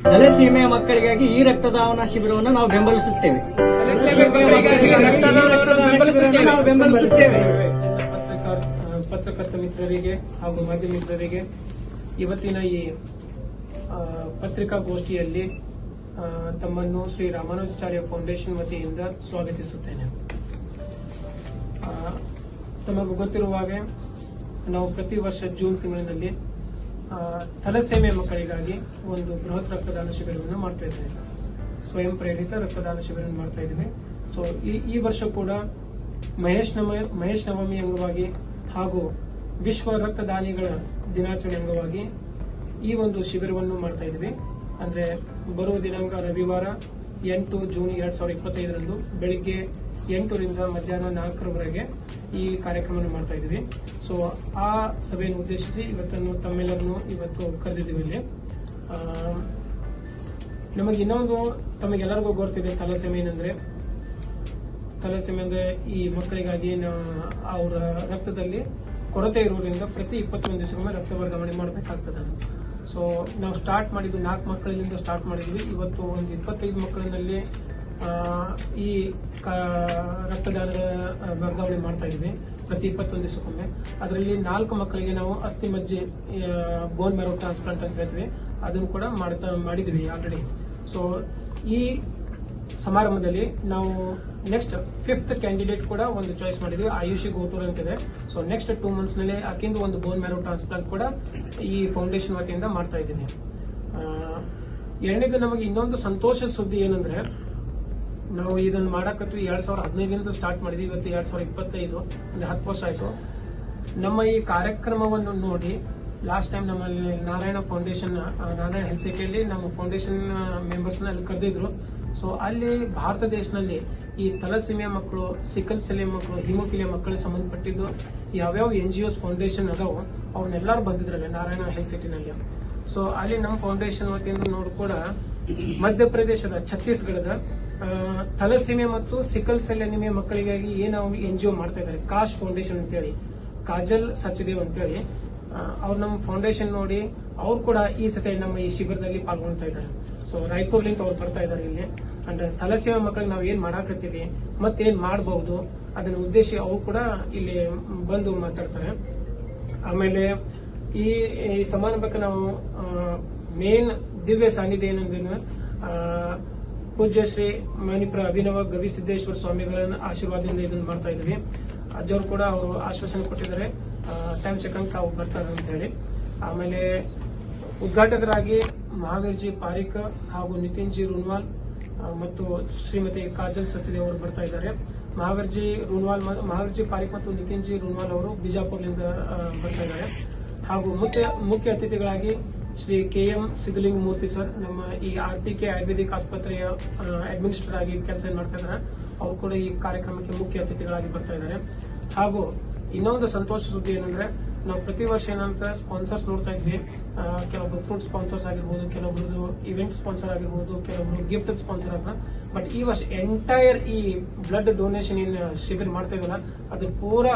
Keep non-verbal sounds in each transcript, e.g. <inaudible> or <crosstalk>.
ತಲೆಸೀಮೆಯ ಮಕ್ಕಳಿಗಾಗಿ ಈ ರಕ್ತದಾನ ಶಿಬಿರವನ್ನು ನಾವು ಬೆಂಬಲಿಸುತ್ತೇವೆ. ನಾವು ಪತ್ರಕರ್ತ ಮಿತ್ರರಿಗೆ ಹಾಗೂ ಮಾಧ್ಯಮ ಮಿತ್ರರಿಗೆ ಇವತ್ತಿನ ಈ ಪತ್ರಿಕಾಗೋಷ್ಠಿಯಲ್ಲಿ ಆ, ತಮ್ಮನ್ನು ಶ್ರೀ ರಾಮಾನುಜಾಚಾರ್ಯ ಫೌಂಡೇಶನ್ ವತಿಯಿಂದ ಸ್ವಾಗತಿಸುತ್ತೇನೆ. ತಮಗೂ ಗೊತ್ತಿರುವ ಹಾಗೆ ನಾವು ಪ್ರತಿ ವರ್ಷ ಜೂನ್ ತಿಂಗಳಿನಲ್ಲಿ ಆ, ಥಲಸೇಮಿಯಾ ಮಕ್ಕಳಿಗಾಗಿ ಒಂದು ಬೃಹತ್ ರಕ್ತದಾನ ಶಿಬಿರವನ್ನು ಮಾಡ್ತಾ ಇದ್ದೇವೆ. ಸ್ವಯಂ ಪ್ರೇರಿತ ರಕ್ತದಾನ ಶಿಬಿರವನ್ನು ಮಾಡ್ತಾ ಇದ್ದೇವೆ. ಸೊ ಈ ವರ್ಷ ಕೂಡ ಮಹೇಶ್ ನವ ಮಹೇಶ್ ನವಮಿ ಅಂಗವಾಗಿ ಹಾಗೂ ವಿಶ್ವ ರಕ್ತದಾನಿಗಳ ದಿನಾಚರಣೆ ಅಂಗವಾಗಿ ಈ ಒಂದು ಶಿಬಿರವನ್ನು ಮಾಡ್ತಾ ಇದ್ವಿ ಅಂದ್ರೆ ಬರುವ ದಿನಾಂಕ ರವಿವಾರ ಎಂಟು ಜೂನ್ ಎರಡ್ ಸಾವಿರದ ಇಪ್ಪತ್ತೈದರಂದು ಬೆಳಿಗ್ಗೆ ಎಂಟರಿಂದ ಮಧ್ಯಾಹ್ನ ನಾಲ್ಕರವರೆಗೆ ಈ ಕಾರ್ಯಕ್ರಮವನ್ನು ಮಾಡ್ತಾ ಇದ್ದೀವಿ. ಸೊ ಆ ಸಭೆಯನ್ನು ಉದ್ದೇಶಿಸಿ ಇವತ್ತನ್ನು ತಮ್ಮೆಲ್ಲರನ್ನು ಇವತ್ತು ಕರೆದಿದ್ದೀವಿ ಇಲ್ಲಿ. ನಮಗೆ ಇನ್ನೊಂದು ತಮಗೆಲ್ಲರಿಗೂ ಗೊತ್ತಿದೆ ತಲಸೆಮೆ ಏನಂದ್ರೆ. ತಲಸೆಮೆ ಅಂದ್ರೆ ಈ ಮಕ್ಕಳಿಗಾಗಿ ಅವರ ರಕ್ತದಲ್ಲಿ ಕೊರತೆ ಇರುವುದರಿಂದ ಪ್ರತಿ ಇಪ್ಪತ್ತೊಂದು ದಿವಸಕ್ಕೊಮ್ಮೆ ರಕ್ತ ವರ್ಗಾವಣೆ ಮಾಡಬೇಕಾಗ್ತದೆ. ಸೊ ನಾವು ಸ್ಟಾರ್ಟ್ ಮಾಡಿದ್ದು ನಾಲ್ಕು ಮಕ್ಕಳಿಂದ ಸ್ಟಾರ್ಟ್ ಮಾಡಿದ್ವಿ. ಇವತ್ತು ಒಂದು ಇಪ್ಪತ್ತೈದು ಮಕ್ಕಳಿನಲ್ಲಿ ಈ ರಕ್ತದಾನದ ವರ್ಗಾವಣೆ ಮಾಡ್ತಾ ಇದ್ವಿ ಪ್ರತಿ ಇಪ್ಪತ್ತೊಂದು ದಿವಸಕ್ಕೊಮ್ಮೆ. ಅದರಲ್ಲಿ ನಾಲ್ಕು ಮಕ್ಕಳಿಗೆ ನಾವು ಅಸ್ಥಿ ಮಜ್ಜೆ ಬೋನ್ ಮ್ಯಾರೋ ಟ್ರಾನ್ಸ್ಪ್ಲಾಂಟ್ ಅಂತ ಹೇಳ್ತೀವಿ. ಅದನ್ನು ಕೂಡ ಮಾಡ್ತಾ ಮಾಡಿದ್ವಿ ಆಲ್ರೆಡಿ ಸೊ ಈ ಸಮಾರಂಭದಲ್ಲಿ ನಾವು ನೆಕ್ಸ್ಟ್ ಫಿಫ್ತ್ ಕ್ಯಾಂಡಿಡೇಟ್ ಕೂಡ ಒಂದು ಚಾಯ್ಸ್ ಮಾಡಿದ್ವಿ. ಆಯುಷಿ ಗೋತೂರ್ ಅಂತಿದೆ. ಸೊ ನೆಕ್ಸ್ಟ್ ಟೂ ಮಂತ್ಸ್ನಲ್ಲಿ ಆಕಿಂದು ಒಂದು ಬೋನ್ ಮ್ಯಾರೋ ಟ್ರಾನ್ಸ್ಪ್ಲಾಂಟ್ ಕೂಡ ಈ ಫೌಂಡೇಶನ್ ವತಿಯಿಂದ ಮಾಡ್ತಾ ಇದ್ದೀನಿ. ಎರಡನೇದು ನಮಗೆ ಇನ್ನೊಂದು ಸಂತೋಷದ ಸುದ್ದಿ ಏನಂದ್ರೆ ನಾವು ಇದನ್ನ ಮಾಡಕತ್ತು ಎರಡ್ ಸಾವಿರದ ಹದಿನೈದರಿಂದ ಸ್ಟಾರ್ಟ್ ಮಾಡಿದ್ವಿ, ಇವತ್ತು ಎರಡ್ ಸಾವಿರದ ಇಪ್ಪತ್ತೈದು, ಅಂದ್ರೆ ಹತ್ತು ವರ್ಷ ಆಯ್ತು. ನಮ್ಮ ಈ ಕಾರ್ಯಕ್ರಮವನ್ನು ನೋಡಿ ಲಾಸ್ಟ್ ಟೈಮ್ ನಮ್ಮಲ್ಲಿ ನಾರಾಯಣ ಫೌಂಡೇಶನ್ ನಾರಾಯಣ ಹೆಲ್ತ್ ಸಿಟಿಯಲ್ಲಿ ನಮ್ಮ ಫೌಂಡೇಶನ್ ಮೆಂಬರ್ಸ್ ಅಲ್ಲಿ ಕರೆದಿದ್ರು. ಸೊ ಅಲ್ಲಿ ಭಾರತ ದೇಶದಲ್ಲಿ ಈ ತಲಸಿಮೆ ಮಕ್ಕಳು, ಸಿಕಲ್ ಸೆಲೆ ಮಕ್ಕಳು, ಹಿಮೋಫಿಲಿಯಾ ಮಕ್ಕಳಿಗೆ ಸಂಬಂಧಪಟ್ಟಿದ್ದು ಯಾವ್ಯಾವ ಎನ್ ಜಿ ಒಸ್ ಫೌಂಡೇಶನ್ ಅದಾವ ಅವನ್ನೆಲ್ಲರೂ ಬಂದಿದ್ರಲ್ಲ ನಾರಾಯಣ ಹೆಲ್ತ್ ಸಿಟಿನಲ್ಲಿ ಸೊ ಅಲ್ಲಿ ನಮ್ಮ ಫೌಂಡೇಶನ್ ವತಿಯಿಂದ ನೋಡಿ ಕೂಡ ಮಧ್ಯಪ್ರದೇಶದ ಛತ್ತೀಸ್ಗಢದ ತಲಸೀಮೆ ಮತ್ತು ಸಿಕಲ್ ಸೆಲ್ ಎನಿಮಿಯಾ ಮಕ್ಕಳಿಗಾಗಿ ಏನು ಎನ್ ಜಿ ಒ ಮಾಡ್ತಾ ಇದ್ದಾರೆ ಕಾಶ್ ಫೌಂಡೇಶನ್ ಅಂತೇಳಿ, ಕಾಜಲ್ ಸಚ್ದೇವ್ ಅಂತೇಳಿ ಅವ್ರು ನಮ್ಮ ಫೌಂಡೇಶನ್ ನೋಡಿ ಅವ್ರು ಕೂಡ ಈ ಸತಿ ನಮ್ಮ ಈ ಶಿಬಿರದಲ್ಲಿ ಪಾಲ್ಗೊಳ್ತಾ ಇದ್ದಾರೆ ಸೊ ರಾಯಚೂರ್ಲಿಂದ ಅವ್ರು ಬರ್ತಾ ಇದ್ದಾರೆ ಇಲ್ಲಿ. ಅಂದ್ರೆ ತಲಸೀಮೆ ಮಕ್ಕಳಿಗೆ ನಾವು ಏನ್ ಮಾಡಾಕತ್ತೀವಿ, ಮತ್ತೇನ್ ಮಾಡಬಹುದು ಅದನ್ನ ಉದ್ದೇಶ ಅವ್ರು ಕೂಡ ಇಲ್ಲಿ ಬಂದು ಮಾತಾಡ್ತಾರೆ. ಆಮೇಲೆ ಈ ಸಮಾರಂಭಕ್ಕೆ ನಾವು ಮೇನ್ ದಿವ್ಯ ಸಾನ್ನಿಧ್ಯ ಏನಂದ್ರೆ ಪೂಜ್ಯ ಶ್ರೀ ಮಣಿಪುರ ಅಭಿನವ ಗವಿಸಿದ್ದೇಶ್ವರ ಸ್ವಾಮಿಗಳನ್ನ ಆಶೀರ್ವಾದದಿಂದ ಇದನ್ನು ಮಾಡ್ತಾ ಇದ್ದೀವಿ ಅಜ್ಜವ್ರು ಕೂಡ ಅವರು ಆಶ್ವಾಸನೆ ಕೊಟ್ಟಿದ್ದಾರೆ. ಟೈಮ್ ಚೆಕಂಗ್ ತಾವು ಬರ್ತಾರೆ ಅಂತ ಹೇಳಿ. ಆಮೇಲೆ ಉದ್ಘಾಟಕರಾಗಿ ಮಹಾವೀರ್ಜಿ ಪಾರಿಕ್ ಹಾಗೂ ನಿತಿನ್ ಜಿ ರುನ್ವಾಲ್ ಮತ್ತು ಶ್ರೀಮತಿ ಕಾಜಲ್ ಸಚಿದೇವ್ ಅವರು ಬರ್ತಾ ಇದ್ದಾರೆ. ಮಹಾವೀರ್ಜಿ ರುನ್ವಾಲ್ ಮ- ಮಹಾವೀರ್ ಪಾರಿಕ್ ಮತ್ತು ನಿತಿನ್ಜಿ ರುನ್ವಾಲ್ ಅವರು ಬಿಜಾಪುರ್ನಿಂದ ಬರ್ತಾ ಇದ್ದಾರೆ. ಹಾಗೂ ಮುಖ್ಯ ಮುಖ್ಯ ಅತಿಥಿಗಳಾಗಿ Shri K M Siddalinga Murthy sir, ನಮ್ಮ ಈ ಆರ್ ಪಿ ಕೆ ಆಯುರ್ವೇದಿಕ್ ಆಸ್ಪತ್ರೆಯ ಅಡ್ಮಿನಿಸ್ಟ್ರೇಟರ್ ಆಗಿ ಕೆಲಸ ಮಾಡ್ತಾ ಇದ್ದಾರೆ ಅವರು ಕೂಡ ಈ ಕಾರ್ಯಕ್ರಮಕ್ಕೆ ಮುಖ್ಯ ಅತಿಥಿಗಳಾಗಿ ಬರ್ತಾ ಇದ್ದಾರೆ ಹಾಗೂ ಇನ್ನೊಂದು ಸಂತೋಷ ಸುದ್ದಿ ಏನಂದ್ರೆ ನಾವು ಪ್ರತಿ ವರ್ಷ ಏನಂತ ಸ್ಪಾನ್ಸರ್ಸ್ ನೋಡ್ತಾ ಇದ್ವಿ. ಕೆಲವೊಬ್ರು ಫುಡ್ ಸ್ಪಾನ್ಸರ್ಸ್ ಆಗಿರ್ಬೋದು, ಕೆಲವೊಬ್ರದ್ದು ಇವೆಂಟ್ ಸ್ಪಾನ್ಸರ್ ಆಗಿರ್ಬೋದು, ಕೆಲವೊಬ್ರು ಗಿಫ್ಟ್ ಸ್ಪಾನ್ಸರ್ ಆಗ ಬಟ್ ಈ ವರ್ಷ ಎಂಟೈರ್ ಈ ಬ್ಲಡ್ ಡೊನೇಷನ್ ಏನ್ ಶಿಬಿರ ಮಾಡ್ತಾ ಇದಲ್ಲ ಅದ್ರ ಪೂರ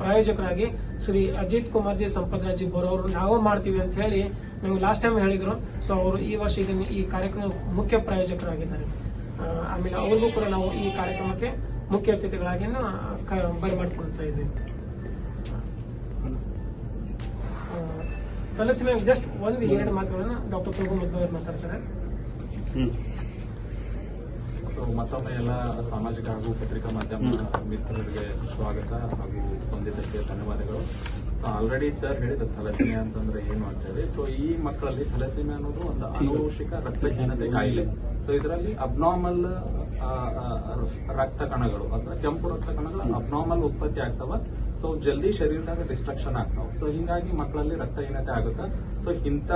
ಪ್ರಾಯೋಜಕರಾಗಿ ಶ್ರೀ ಅಜಿತ್ ಕುಮಾರ್ ಜಿ ಸಂಪದ್ರಾಜ್ ರಾಜ್ ಬರೋರು ನಾವೇ ಮಾಡ್ತೀವಿ ಅಂತ ಹೇಳಿ ನಮ್ಗೆ ಲಾಸ್ಟ್ ಟೈಮ್ ಹೇಳಿದ್ರು. ಸೊ ಅವರು ಈ ವರ್ಷ ಇದನ್ನ ಈ ಕಾರ್ಯಕ್ರಮ ಮುಖ್ಯ ಪ್ರಾಯೋಜಕರಾಗಿದ್ದಾರೆ. ಆಮೇಲೆ ಅವ್ರಿಗೂ ಕೂಡ ನಾವು ಈ ಕಾರ್ಯಕ್ರಮಕ್ಕೆ ಮುಖ್ಯ ಅತಿಥಿಗಳಾಗಿ ಬರಮಾಡ್ಕೊಳ್ತಾ ಇದ್ದೀವಿ ಕಲಸಿನ ಜಸ್ಟ್ ಒಂದು ಎರಡು ಮಾತುಗಳನ್ನ ಡಾಕ್ಟರ್ ಪ್ರಭು ಮಧ್ವರು ಮಾತಾಡ್ತಾರೆ. ಸೊ ಮತ್ತೊಮ್ಮೆ ಎಲ್ಲ ಸಾಮಾಜಿಕ ಹಾಗೂ ಪತ್ರಿಕಾ ಮಾಧ್ಯಮ ಮಿತ್ರರಿಗೆ ಸ್ವಾಗತ ಹಾಗೂ ಬಂದಿದ್ದಕ್ಕೆ ಧನ್ಯವಾದಗಳು. ಸೊ ಆಲ್ರೆಡಿ ಸರ್ ಹೇಳಿದ ಥಲಸೀಮೆ ಅಂತಂದ್ರೆ ಏನು ಮಾಡ್ತೇವೆ? ಸೊ ಈ ಮಕ್ಕಳಲ್ಲಿ ಥಲಸೀಮೆ ಅನ್ನೋದು ಒಂದು ಅನುವಂಶಿಕ ರಕ್ತಹೀನತೆ ಕಾಯಿಲೆ. ಸೊ ಇದರಲ್ಲಿ ಅಬ್ನಾರ್ಮಲ್ ರಕ್ತ ಕಣಗಳು ಅಥವಾ ಕೆಂಪು ರಕ್ತ ಕಣಗಳು ಅಬ್ನಾರ್ಮಲ್ ಉತ್ಪತ್ತಿ ಆಗ್ತಾವ. ಸೊ ಜಲ್ದಿ ಶರೀರದಾಗ ಡಿಸ್ಟ್ರಕ್ಷನ್ ಆಗ್ತಾವ. ಸೊ ಹಿಂಗಾಗಿ ಮಕ್ಕಳಲ್ಲಿ ರಕ್ತಹೀನತೆ ಆಗುತ್ತೆ. ಸೊ ಇಂಥ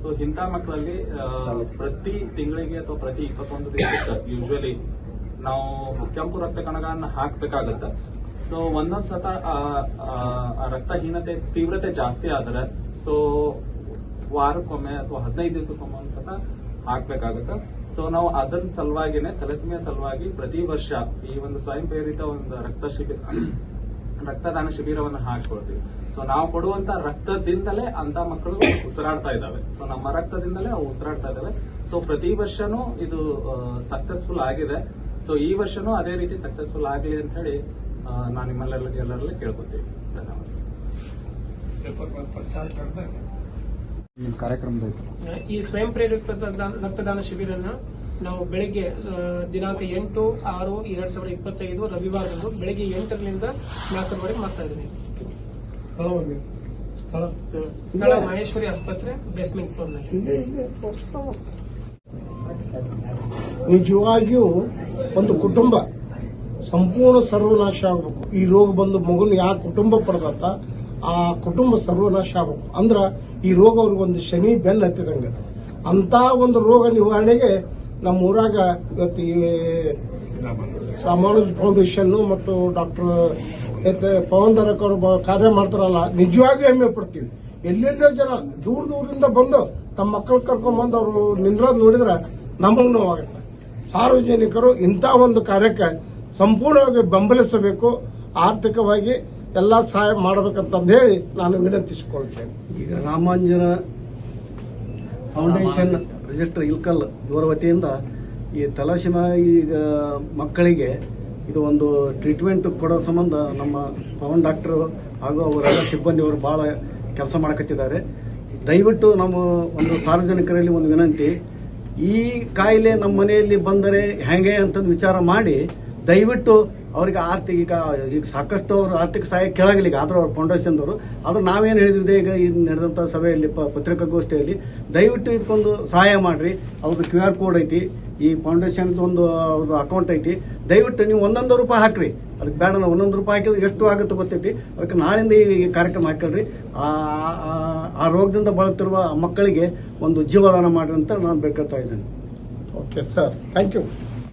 ಸೊ ಇಂಥ ಮಕ್ಕಳಲ್ಲಿ ಪ್ರತಿ ತಿಂಗಳಿಗೆ ಅಥವಾ ಪ್ರತಿ ಇಪ್ಪತ್ತೊಂದು ದಿವಸಕ್ಕೆ ಯೂಶುವಲಿ ನಾವು ಕೆಂಪು ರಕ್ತ ಕಣಗಳನ್ನ ಹಾಕ್ಬೇಕಾಗತ್ತೆ. ಸೊ ಒಂದೊಂದ್ ಸತ ರಕ್ತಹೀನತೆ ತೀವ್ರತೆ ಜಾಸ್ತಿ ಆದ್ರೆ ಸೊ ವಾರಕ್ಕೊಮ್ಮೆ ಅಥವಾ ಹದಿನೈದು ದಿವಸಕ್ಕೊಮ್ಮೆ ಒಂದ್ಸತ ಹಾಕ್ಬೇಕಾಗತ್ತೆ. ಸೊ ನಾವು ಅದರ ಸಲುವಾಗಿನೇ, ತಲೆಸಿಮೆಯ ಸಲುವಾಗಿ ಪ್ರತಿ ವರ್ಷ ಈ ಒಂದು ಸ್ವಯಂ ಪ್ರೇರಿತ ಒಂದು ರಕ್ತ ಶಿಬಿರ, <clears throat> ರಕ್ತದಾನ ಶಿಬಿರವನ್ನು ಹಾಕೊಳ್ತೀವಿ ಸೊ ನಾವು ಕೊಡುವಂತ ರಕ್ತದಿಂದಲೇ ಅಂತ ಮಕ್ಕಳು ಉಸಿರಾಡ್ತಾ ಇದ್ದಾವೆ. ಸೊ ನಮ್ಮ ರಕ್ತದಿಂದಲೇ ಅವು ಉಸಿರಾಡ್ತಾ ಇದ್ದಾವೆ. ಸೊ ಪ್ರತಿ ವರ್ಷನೂ ಇದು ಸಕ್ಸಸ್ಫುಲ್ ಆಗಿದೆ. ಸೊ ಈ ವರ್ಷನೂ ಅದೇ ರೀತಿ ಸಕ್ಸಸ್ಫುಲ್ ಆಗಲಿ ಅಂತ ಹೇಳಿ ನಾನು ನಿಮ್ಮಲ್ಲೆಲ್ಲ ಎಲ್ಲರಲ್ಲಿ ಕೇಳ್ಕೊತೀವಿ ಧನ್ಯವಾದ. ಈ ಸ್ವಯಂ ಪ್ರೇರಿತ ರಕ್ತದಾನ- ಶಿಬಿರ ಶಿಬಿರನ ನಾವು ಬೆಳಿಗ್ಗೆ ದಿನಾಂಕ ಎಂಟು ಆರು ಎರಡ್ ಸಾವಿರದ ಇಪ್ಪತ್ತೈದು ರವಿವಾರದಂದು ಬೆಳಿಗ್ಗೆ ಎಂಟರಿಂದ ನಾಲ್ಕರವರೆಗೆ ಮಾಡ್ತಾ ಇದ್ದೀನಿ. ಸ್ಥಳ ಮಹೇಶ್ವರಿ ಆಸ್ಪತ್ರೆ ಬೇಸ್ಮೆಂಟ್ ಫ್ಲೋರ್ನಲ್ಲಿ. ನಿಜವಾಗಿಯೂ ಒಂದು ಕುಟುಂಬ ಸಂಪೂರ್ಣ ಸರ್ವನಾಶ ಆಗಬೇಕು. ಈ ರೋಗ ಬಂದು ಮಗುನ ಯಾವ ಕುಟುಂಬ ಪಡೆದತ್ತ ಆ ಕುಟುಂಬ ಸರ್ವನಾಶ ಆಗಬೇಕು. ಅಂದ್ರ ಈ ರೋಗ ಅವ್ರಿಗೆ ಒಂದು ಶನಿ, ಬೆನ್ನ ಹತ್ತಿದಂಗೆ ಅಂತ ಒಂದು ರೋಗ ನಿವಾರಣೆಗೆ ನಮ್ಮ ಊರಾಗ ಇವತ್ತು ರಾಮಾನುಜ್ ಫೌಂಡೇಶನ್ ಮತ್ತು ಡಾಕ್ಟರ್ ಪವನ್ ದರಕ್ ಅವರು ಕಾರ್ಯ ಮಾಡ್ತಾರಲ್ಲ ನಿಜವಾಗಿಯೂ ಹೆಮ್ಮೆ ಪಡ್ತೀವಿ. ಎಲ್ಲೆಲ್ಲೋ ಜನ ದೂರ ದೂರದಿಂದ ಬಂದು ತಮ್ಮ ಮಕ್ಕಳು ಕರ್ಕೊಂಡ್ ಬಂದು ಅವರು ನಿಂದ್ರೋದ್ ನೋಡಿದ್ರೆ ನಮಗ್ ನೋವಾಗುತ್ತೆ. ಸಾರ್ವಜನಿಕರು ಇಂಥ ಒಂದು ಕಾರ್ಯಕ್ಕೆ ಸಂಪೂರ್ಣವಾಗಿ ಬೆಂಬಲಿಸಬೇಕು, ಆರ್ಥಿಕವಾಗಿ ಎಲ್ಲ ಸಹಾಯ ಮಾಡಬೇಕಂತಂದು ಹೇಳಿ ನಾನು ವಿನಂತಿಸಿಕೊಳ್ತೇನೆ. ಈಗ ರಾಮಾಂಜನ ಫೌಂಡೇಶನ್ ರಿಜಿಸ್ಟರ್ ಇಲ್ಕಲ್ ಇವರ ವತಿಯಿಂದ ಈ ತಲಾಶಿನ ಈಗ ಮಕ್ಕಳಿಗೆ ಇದು ಒಂದು ಟ್ರೀಟ್ಮೆಂಟ್ ಕೊಡೋ ಸಂಬಂಧ ನಮ್ಮ ಪವನ್ ಡಾಕ್ಟರ್ ಹಾಗೂ ಅವರೆಲ್ಲ ಸಿಬ್ಬಂದಿಯವರು ಬಹಳ ಕೆಲಸ ಮಾಡಕತ್ತಿದ್ದಾರೆ. ದಯವಿಟ್ಟು ನಮ್ಮ ಒಂದು ಸಾರ್ವಜನಿಕರಲ್ಲಿ ಒಂದು ವಿನಂತಿ, ಈ ಕಾಯಿಲೆ ನಮ್ಮ ಮನೆಯಲ್ಲಿ ಬಂದರೆ ಹೇಗೆ ಅಂತಂದು ವಿಚಾರ ಮಾಡಿ ದಯವಿಟ್ಟು ಅವ್ರಿಗೆ ಆರ್ಥಿಕ, ಈಗ ಈಗ ಸಾಕಷ್ಟು ಅವರು ಆರ್ಥಿಕ ಸಹಾಯ ಕೆಳಗಲಿ ಈಗ ಆದರೂ ಅವ್ರ ಫೌಂಡೇಶನ್ದವರು. ಆದ್ರೆ ನಾವೇನು ಹೇಳಿದ್ವಿ ಈಗ ಈ ನಡೆದಂಥ ಸಭೆಯಲ್ಲಿ ಪತ್ರಿಕಾಗೋಷ್ಠಿಯಲ್ಲಿ, ದಯವಿಟ್ಟು ಇದಕ್ಕೊಂದು ಸಹಾಯ ಮಾಡಿರಿ. ಅವ್ರದ್ದು ಕ್ಯೂ ಆರ್ ಕೋಡ್ ಐತಿ. ಈ ಫೌಂಡೇಶನ್ ಒಂದು, ಅವ್ರದ್ದು ಅಕೌಂಟ್ ಐತಿ. ದಯವಿಟ್ಟು ನೀವು ಒಂದೊಂದು ರೂಪಾಯಿ ಹಾಕ್ರಿ. ಅದಕ್ಕೆ ಬೇಡ, ನಾವು ಒಂದೊಂದು ರೂಪಾಯಿ ಹಾಕಿದ್ರೆ ಎಷ್ಟು ಆಗುತ್ತೆ ಗೊತ್ತೈತಿ. ಅದಕ್ಕೆ ನಾಳಿಂದ ಈ ಕಾರ್ಯಕ್ರಮ ಆ- ಆ ರೋಗದಿಂದ ಬಳಲ್ತಿರುವ ಮಕ್ಕಳಿಗೆ ಒಂದು ಜೀವದಾನ ಮಾಡಿರಿ ಅಂತ ನಾನು ಬೇಡ್ಕೊಳ್ತಾ ಇದ್ದೇನೆ. Okay sir thank you